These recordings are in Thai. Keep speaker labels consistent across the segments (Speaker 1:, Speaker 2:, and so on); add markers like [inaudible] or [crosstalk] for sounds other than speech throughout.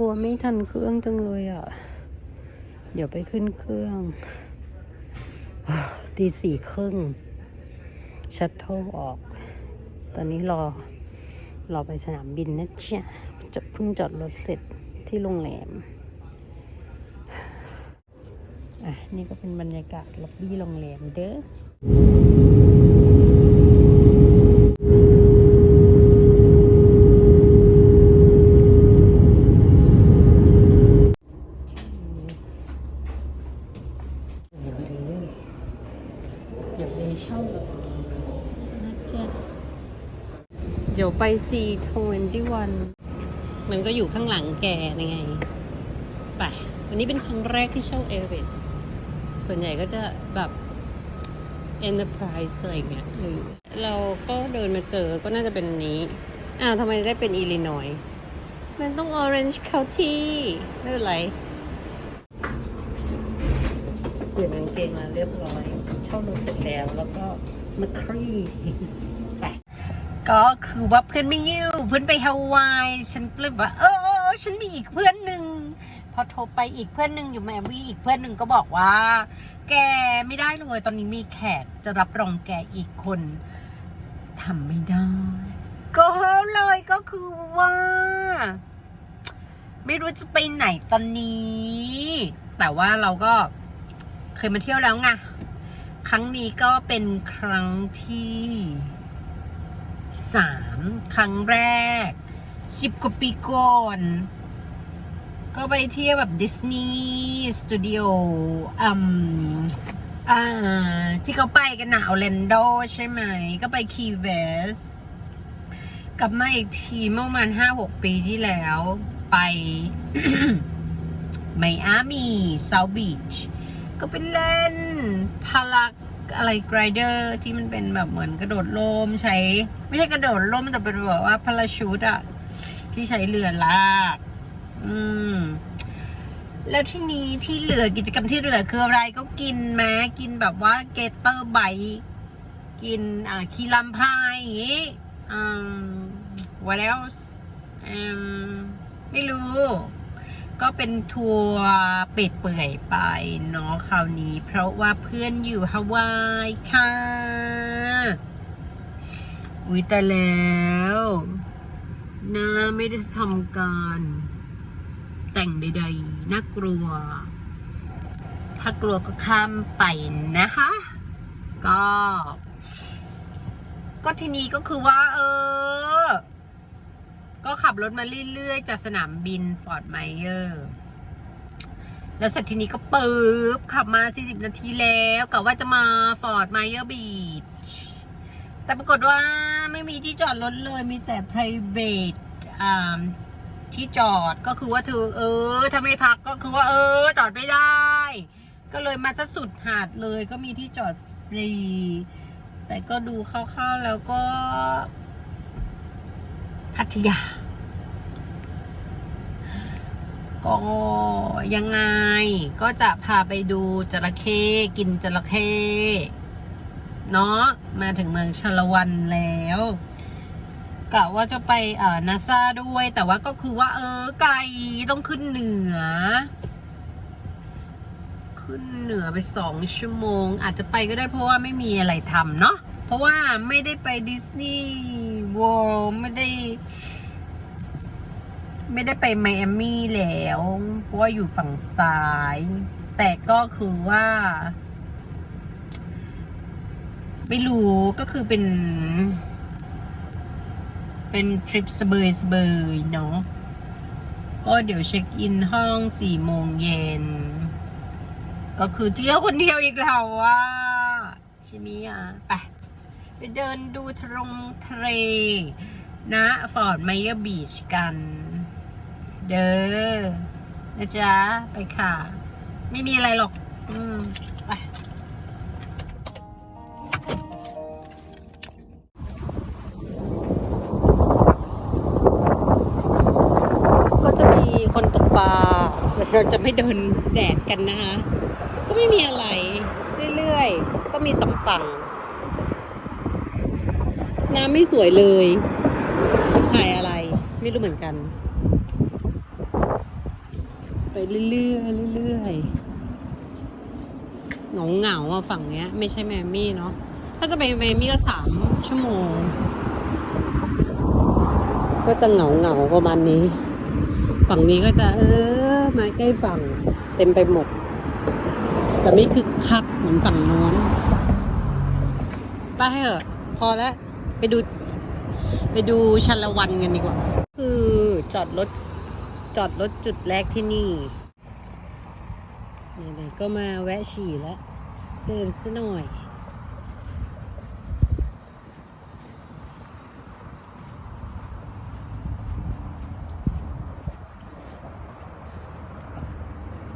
Speaker 1: กลัวไม่ทันเครื่องจังเลยอะ เดี๋ยวไปขึ้นเครื่องตีสี่ครึ่งชัตเทิลออก ตอนนี้รอ รอไปสนามบินนะเจ๊ะจะเพิ่งจอดรถเสร็จที่โรงแรม อะ นี่ก็เป็นบรรยากาศล็อบบี้โรงแรมเด้อ อย่าไปเลยอย่าไปเช่าแบบนะจ๊ะ เดี๋ยวไป C21 มันก็อยู่ข้างหลังแกยังไง ไป วันนี้เป็นครั้งแรกที่เช่าเอเวสส่วนใหญ่ก็จะแบบ Enterprise อะไรเงี้ยเราก็เดินมาเจอก็น่าจะเป็นอันนี้ อ้าวทำไมได้เป็นอิลลินอยมันต้อง Orange County ไม่เป็นไรเปลี่ยนกางเกงมาเรียบร้อย เช่ารถเสร็จแล้วแล้วก็มาคลี่ไป ก็คือว่าเพื่อนไม่อยู่เพื่อนไปฮาวายฉันก็เลยบว่าเออเออเออฉันมีอีกเพื่อนหนึ่งพอโทรไปอีกเพื่อนหนึ่งอยู่แมวี่อีกเพื่อนหนึ่งก็บอกว่า แกไม่ได้เลยตอนนี้มีแขกจะรับรองแกอีกคนทำไม่ได้ ก็เลยก็คือว่า ไม่รู้จะไปไหนตอนนี้ แต่ว่าเราก็เคยมาเที่ยวแล้วไงครั้งนี้ก็เป็นครั้งที่ สามครั้งแรกสิบกว่าปีก่อนก็ไปเที่ยวแบบดิสนีย์สตูดิโออืมอ่า ที่เขาไปกันหนะออร์แลนโดใช่ไหม ก็ไปคีเวสกลับมาอีกทีเมื่อประมาณห้าหกปีที่แล้ว ไปไมอามีเซาท์บีชก็ไปเล่นพารัก อะไรกรเดอร์ที่มันเป็นแบบเหมือนกระโดดร่มใช้ ไม่ใช่กระโดดร่มแต่เป็นแบบว่าพาราชูตอะที่ใช้เรือลากอืม แล้วที่นี้ที่เหลือกิจกรรมที่เหลือคืออะไรก็กินแม้กินแบบว่าเกตเตอร์ไบกินอ่าคีลัมพายอย่างงี้อืม what else อืมไม่รู้ ก็เป็นทัวร์เป็ดเปื่อยไปเนาะคราวนี้ เพราะว่าเพื่อนอยู่ฮาวายค่ะ อุ้ยแต่แล้วนะไม่ได้ทำการ แต่งใดๆ น่ากลัว ถ้ากลัวก็ข้ามไปนะคะ ก็ ก็ทีนี้ก็คือว่า เออ รถมาเรื่อยๆ จากสนามบินฟอร์ดไมเออร์แล้วเสร็จทีนี้ก็ปึ๊บขับมา 40 นาทีแล้วกะว่าจะมาฟอร์ดไมเออร์บีชแต่ปรากฏว่าไม่มีที่จอดรถเลยมีแต่ private อ่าที่จอดก็คือว่าเธอเออถ้าไม่พักก็คือว่าเออ จอดไม่ได้ ก็เลยมาซะสุดหาดเลยก็มีที่จอดฟรี แต่ก็ดูคร่าวๆแล้วก็พัทยา ก็ยังไง ก็จะพาไปดูจระเข้กินจระเข้เนาะมาถึงเมืองชลวันแล้วกะว่าจะไปเอ่อนาซาด้วย แต่ว่าก็คือว่า เออ ไกลต้องขึ้นเหนือ ขึ้นเหนือไปสองชั่วโมง อาจจะไปก็ได้เพราะว่าไม่มีอะไรทำเนาะเพราะว่าไม่ได้ไปดิสนีย์เวิลด์ไม่ได้ ไม่ได้ไปไมอามี่แล้วเพราะว่าอยู่ฝั่งซ้าย แต่ก็คือว่า ไม่รู้ก็คือเป็น เป็นทริปสเบยสเบยเนาะก็เดี๋ยวเช็คอินห้องสี่โมงเย็น ก็คือเที่ยวคนเดียวอีกแล้วว่าใช่ไหมอะไปไปเดินดูทรงทะเลนะฟอร์ดไมเออร์บีชกัน เด้อนะจ๊ะ ไปค่ะ ไม่มีอะไรหรอก อืม ไปก็จะมีคนตกปลาเราจะไม่เดินแดดกันนะคะ ก็ไม่มีอะไร เรื่อยๆ ก็มีสองฝั่ง น้ำไม่สวยเลยถ่ายอะไร ไม่รู้เหมือนกัน เรื่อยๆเรื่อยๆเหงาเหงาอะฝั่งเนี้ย ไม่ใช่แมมมี่เนาะถ้าจะไปแมมมี่ก็สามชั่วโมง ก็จะเหงาเหงาประมาณนี้ ฝั่งนี้ก็จะ เออมาใกล้ฝั่ง เต็มไปหมด จะไม่คึกคักเหมือนฝั่งโน้นไปให้เถอะ พอแล้ว ไปดู ไปดูชันละวันกันดีกว่า คือจอดรถ จอดรถจุดแรกที่นี่ไหนๆก็มาแวะฉี่แล้ว เดินซะหน่อย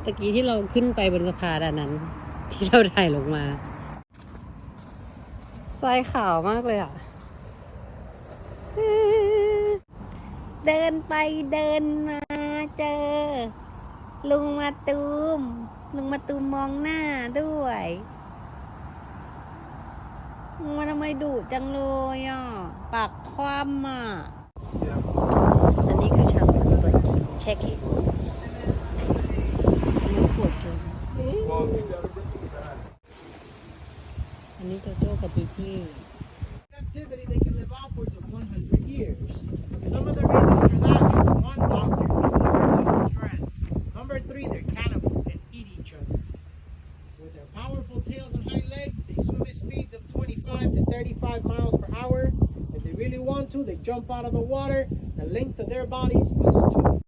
Speaker 1: ตะกี้ที่เราขึ้นไปบนสะพานอันนั้น ที่เราถ่ายลงมาทรายขาวมากเลยอะ เดินไปเดินมา เจอ ลุงมาตูม ลุงมาตูมมองหน้าด้วยลุงมาทำไมดุจังเลยอะ ปากคว่ำอะ อันนี้คือช่างเปิดเช็คอินมือปวดเกินอันนี้โจโจ้กับจีจี้
Speaker 2: activity, they can live upwards of 100 years. Some of the reasons for that is one, doctor, 25 miles per hour. If they really want to, they jump out of the water. The length of their bodies is 2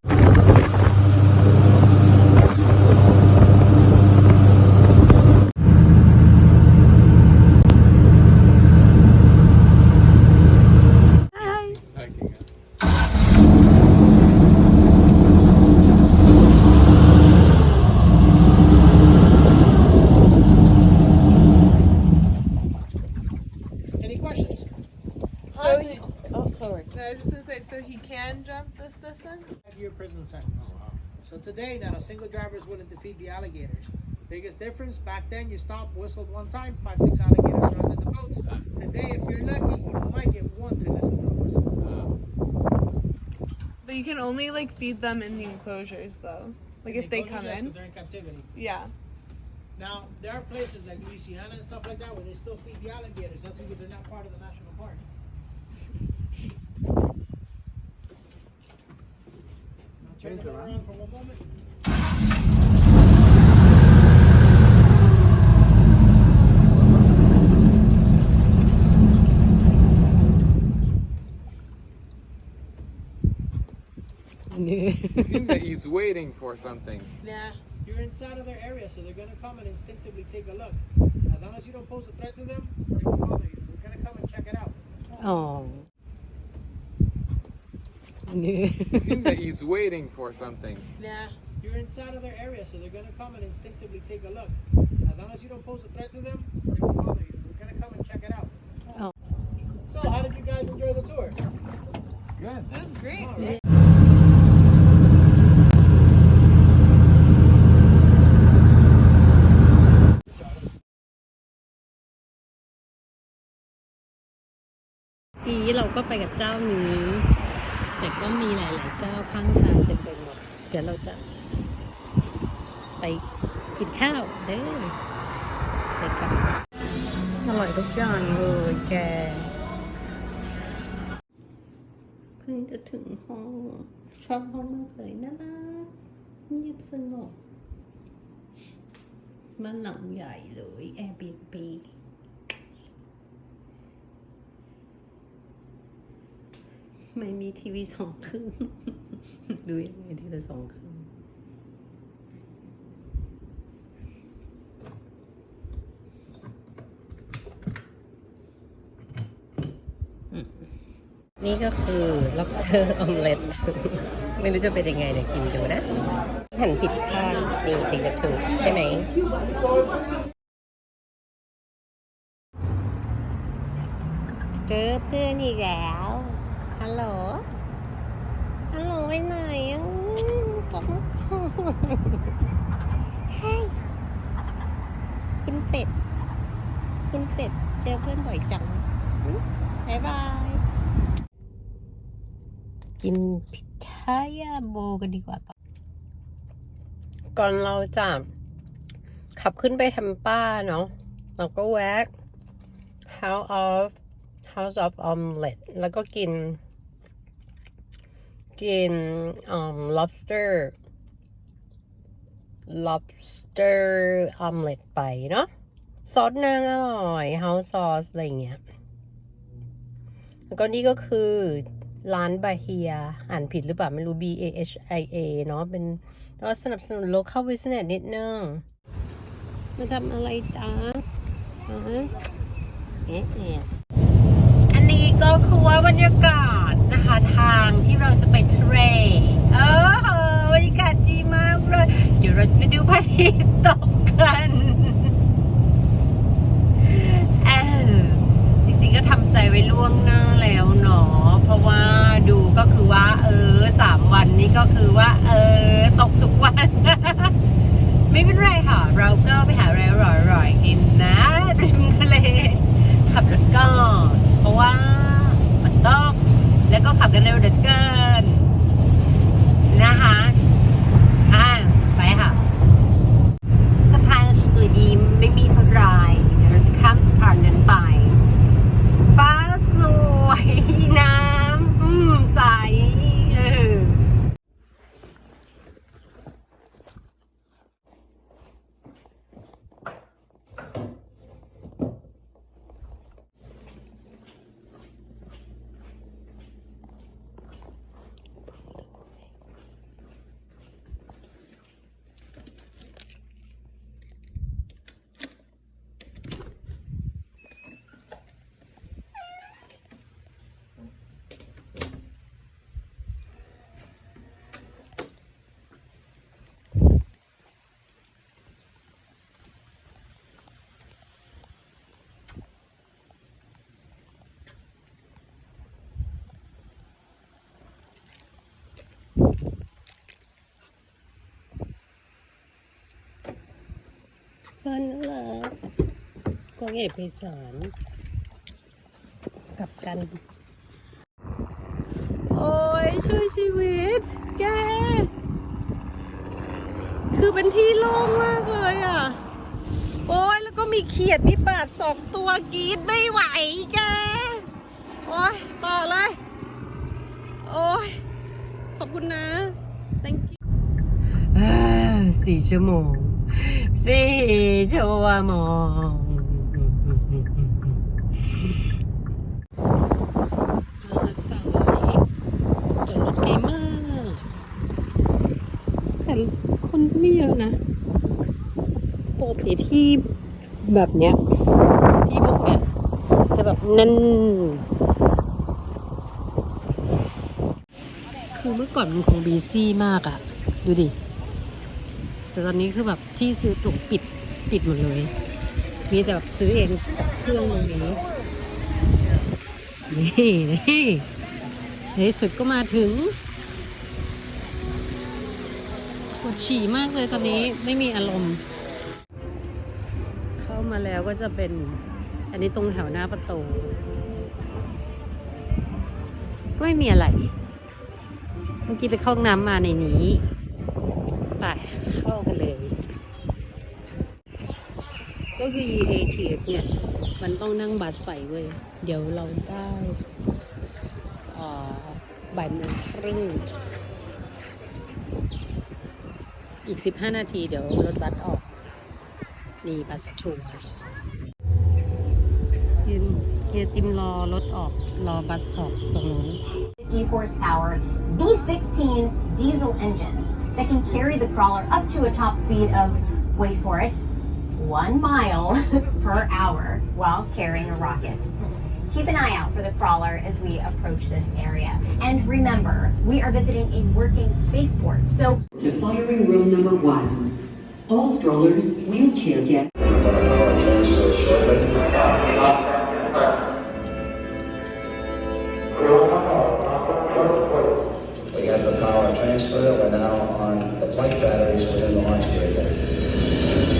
Speaker 2: willing to feed the alligators. Biggest difference, back then you stopped, whistled one time, five, six alligators surrounded the boats. Today, if you're lucky, you might get one to listen to the whistle.
Speaker 3: But you can only like feed them in the enclosures though. Like if they
Speaker 2: go
Speaker 3: come in.
Speaker 2: they're in captivity.
Speaker 3: Yeah.
Speaker 2: Now, there are places like Louisiana and stuff like that where they still feed the alligators. That's because they're not part of the national park. Now, turn it around for one moment
Speaker 4: it seems that he's waiting for something.
Speaker 2: Yeah. You're inside of their area, so they're gonna come and instinctively take a look. As long as you don't pose a threat to them, they won't bother you. They're gonna come and check it out.
Speaker 1: Oh. [laughs]
Speaker 4: it seems that he's waiting for something.
Speaker 2: Yeah. You're inside of their area, so they're gonna come and instinctively take a look. As long as you don't pose a threat to them, they won't bother you. They're gonna come and check it out.
Speaker 1: Oh.
Speaker 2: So, how did you guys enjoy the tour?
Speaker 4: Good.
Speaker 3: That was great.
Speaker 2: All right.
Speaker 1: ปีเราก็ไปกับเจ้านี้ แต่ก็มีหลาย ๆ เจ้าข้างทางเต็มไปหมด เดี๋ยวเราจะ ไปกินข้าวเด้อไปกันอร่อยทุกอย่างเลยแกเพิ่งจะถึงห้องชอบห้องมากเลยน่ารักเงียบสงบบ้านหลังใหญ่เลย Airbnb ไม่มีทีวีสองเครื่องดูยังไงทีละสองเครื่องอืม นี่ก็คือ lobster omelet ไม่รู้จะเป็นยังไงเดี๋ยวกินดูนะ หันผิดข้างนี่ถึงจะถูกใช่ไหมเจอเพื่อนอีกแล้ว ฮัลโหล ฮัลโหลไปไหนอะกลับมาก่อนเฮ้ยคุณเป็ด คุณเป็ด เจอเพื่อนบ่อยจังบ๊ายบาย กินพิทายาโบกันดีกว่าต่อก่อนเราจะขับขึ้นไปทำป้าเนาะเราก็แวะ House of House of Omelette แล้วก็กิน กินอืม lobster lobster omelette ไปเนาะซอสนางอร่อย house sauce อะไรเงี้ยแล้วก็นี่ก็คือ ร้านบาเฮีย อ่านผิดหรือเปล่า ไม่รู้ B A H I A เนาะเป็นก็สนับสนุน local business นิดนึง มาทำอะไรจ้าเอ๊ะอันนี้ก็คือว่าบรรยากาศนะคะ ทางที่เราจะไปเทรดเออบรรยากาศดีมากเลย เดี๋ยวเราจะไปดูพระอาทิตย์ตกกัน เออจริงๆ ก็ทำใจไว้ล่วงหน้าแล้วเนาะเพราะว่าดูก็คือว่า เออสามวันนี้ก็คือว่า เออ ตกทุกวัน ไม่เป็นไรค่ะ เราก็ไปหาอะไรอร่อยๆกินนะริมทะเลขับรถก่อนเพราะว่ามันตกแล้วก็ขับกันเร็วเหลือเกินนะคะอ่าไปค่ะ สะพานสวยดีไม่มีอะไรเดี๋ยวเราจะข้ามสะพานนั้นไป ฟ้าสวย น้ำอืมใสเออ บ้านน่ารักก็เก็บไปสอนกลับกัน โอ้ยช่วยชีวิต แก คือเป็นที่โล่งมากเลยอะ โอ้ยแล้วก็มีเขียดมีปาดสองตัวกรีดไม่ไหวแก โอ้ยต่อเลย โอ้ยขอบคุณนะ thank you สี่ชั่วโมง สี่ชั่วโมงรถไกลมากแต่คนไม่เยอะนะปกติที่แบบเนี้ย ที่พวกเนี้ย จะแบบนั่น คือเมื่อก่อนมันคงบีซี่มากอะดูดิ แต่ตอนนี้คือแบบที่ซื้อตั๋วปิดปิดหมดเลย มีแต่แบบซื้อเองกับเครื่องตรงนี้นี่นี่ในที่สุดก็มาถึงปวดฉี่มากเลยตอนนี้ไม่มีอารมณ์ เข้ามาแล้วก็จะเป็น อันนี้ตรงแถวหน้าประตู ก็ไม่มีอะไร เมื่อกี้ไปเข้าห้องน้ำมาในนี้ ไปเข้ากันเลย ก็คือ ATF เนี่ย มันต้องนั่งบัสไปเว้ย เดี๋ยวเราได้บ่ายโมงครึ่งอีก 15 นาทีเดี๋ยวรถบัสออก นี่บัสทัวร์สเฮียเฮียติมรอรถออก รอบัสออกตรงนู้น
Speaker 5: 50 horsepower V16 diesel engines that can carry the crawler up to a top speed of, wait for it, one mile [laughs] per hour while carrying a rocket. Keep an eye out for the crawler as we approach this area. And remember, we are visiting a working spaceport, so
Speaker 6: to firing room number one. All strollers, wheelchair guests.
Speaker 7: We have the power transfer. We're now on the flight batteries within the launch vehicle.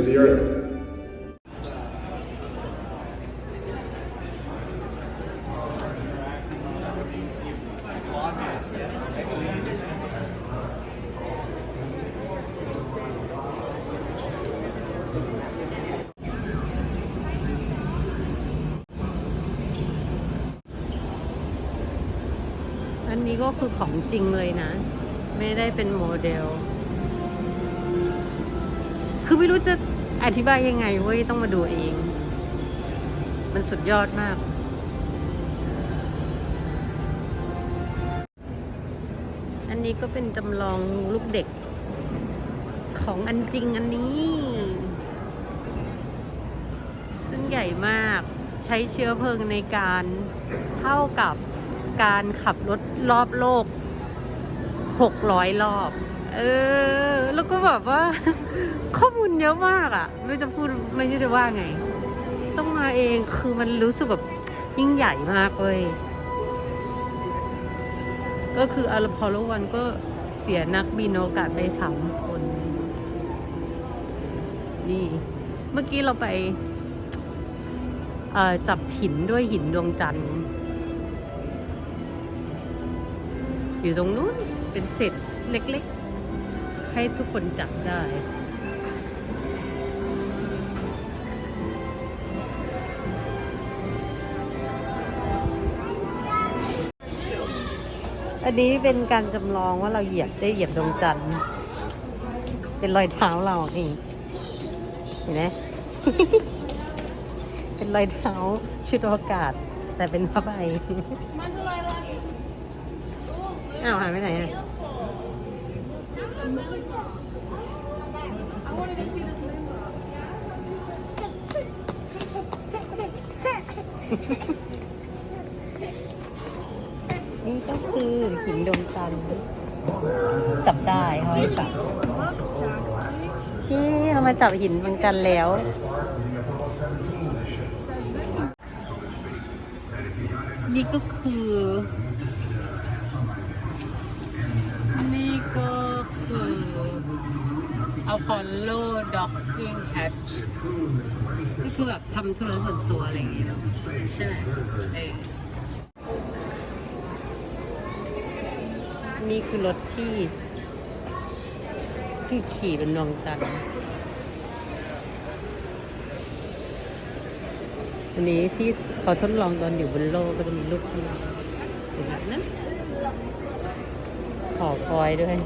Speaker 8: To the Earth.
Speaker 1: อันนี้ก็คือของจริงเลยนะ ไม่ได้เป็นโมเดล คือไม่รู้จะ อธิบายยังไงเว้ยต้องมาดูเอง มันสุดยอดมาก อันนี้ก็เป็นจำลองลูกเด็ก ของอันจริงอันนี้ ซึ่งใหญ่มากใช้เชื้อเพลิงในการเท่ากับการขับรถรอบโลก 600 รอบ เออ แล้วก็แบบว่า ข้อมูลเยอะมากอะ่ะไม่จะพูดไม่รู้จะว่าไง ต้องมาเองคือมันรู้สึกแบบยิ่งใหญ่มากเลยก็คืออพอลวันก็เสียนักบินโอกาศไปสามคน นี่ เมื่อกี้เราไปจับหินด้วยหินดวงจันทร์ อยู่ตรงนู้นเป็นเศษเล็กๆ ให้ทุกคนจับได้ อันนี้เป็นการจำลองว่าเราเหยียบได้เหยียบดวงจันทร์เป็นรอยเท้าเรานี่เห็นไหมเป็นรอยเท้าชุดอวกาศ แต่เป็นผ้าใบอ้าวหายไปไหนอะ
Speaker 3: I wanted to see this rainbow.
Speaker 1: นี่ก็คือหินดวงจันทร์จับได้เขาให้จับที่เรามาจับหินดวงจันทร์แล้ว นี่ก็คือ Apollo Docking Hatch ก็คือแบบทำธุระส่วนตัวอะไรอย่างเงี้ยใช่ไหมเออนี่คือรถที่ที่ขี่เป็นดวงจันทร์อันนี้ที่เขาทดลองตอนอยู่บนโลกก็จะมีรูปข้างหน้าเห็นมนั้นขอคอยด้วย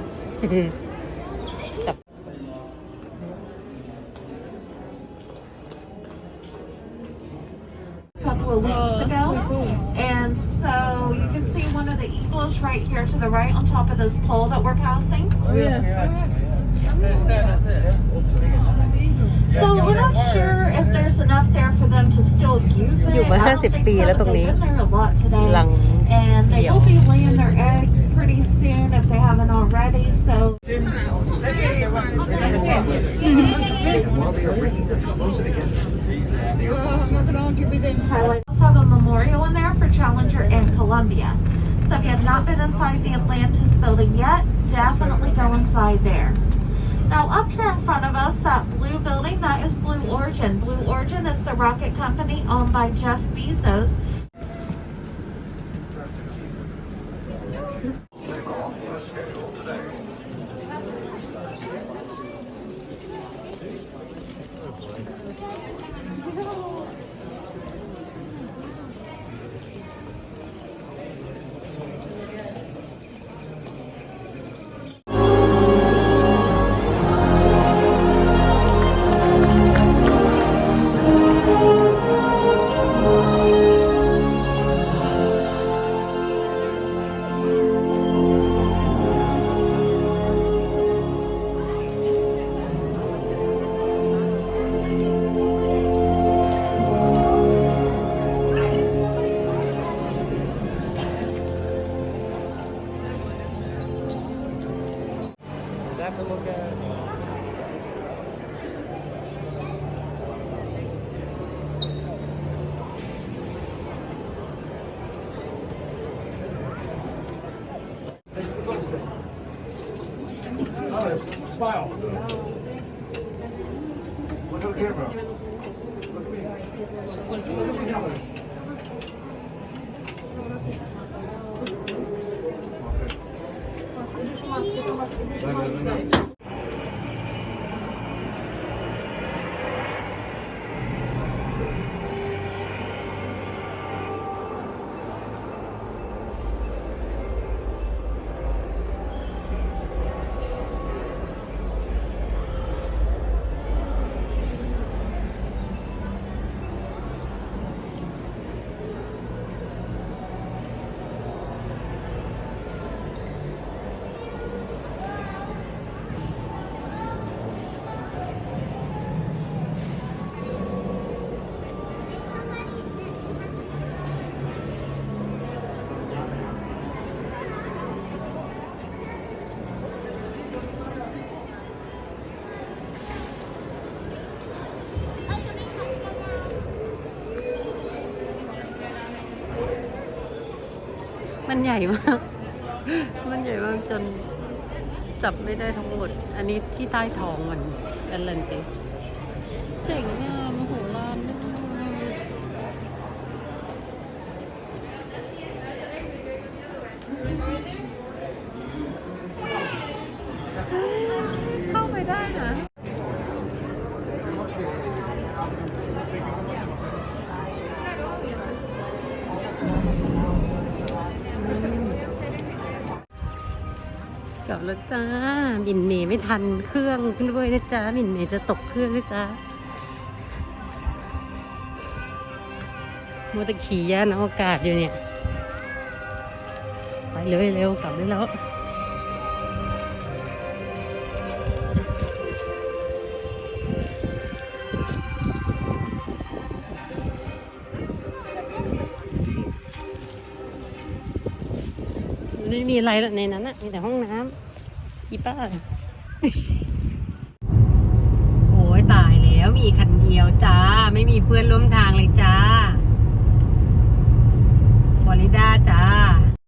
Speaker 9: weeks ago. And so you can see one of the eagles right here to the right on top of this pole that we're passing. So we're not sure if there's enough there for them to still use it.
Speaker 1: อยู่มา
Speaker 9: I don't think
Speaker 1: 50 ปี
Speaker 9: so,
Speaker 1: แล้ว
Speaker 9: but
Speaker 1: ตรงนี้
Speaker 9: they've been there a lot today.
Speaker 1: ลัง
Speaker 9: And they
Speaker 1: เดี่ยว
Speaker 9: will be laying their eggs pretty soon if they haven't already. So highlight. Also have a memorial in there for Challenger and Columbia. So if you have not been inside the Atlantis building yet, definitely go inside there. Now up here in front of us, that blue building, that is Blue Origin. Blue Origin is the rocket company owned by Jeff Bezos.
Speaker 1: olmaz. Kötü ใหญ่มาก มันใหญ่มากจนจับไม่ได้ทั้งหมด อันนี้ที่ใต้ท้องมันแอตแลนติสเจ๋งอ่ยโหฬารมากเข้าไปได้นะ กลับแล้วจ้าบินเมย์ไม่ทันเครื่องขึ้นด้วยนะจ้าบินเมย์จะตกเครื่องนะจ้ามัวแต่ขี่ยานอวกาศอยู่เนี่ย ไปเลยเร็วกลับได้แล้ว ม่มีอะไรในนั้นอะมีแต่ห้องน้ำอีป้า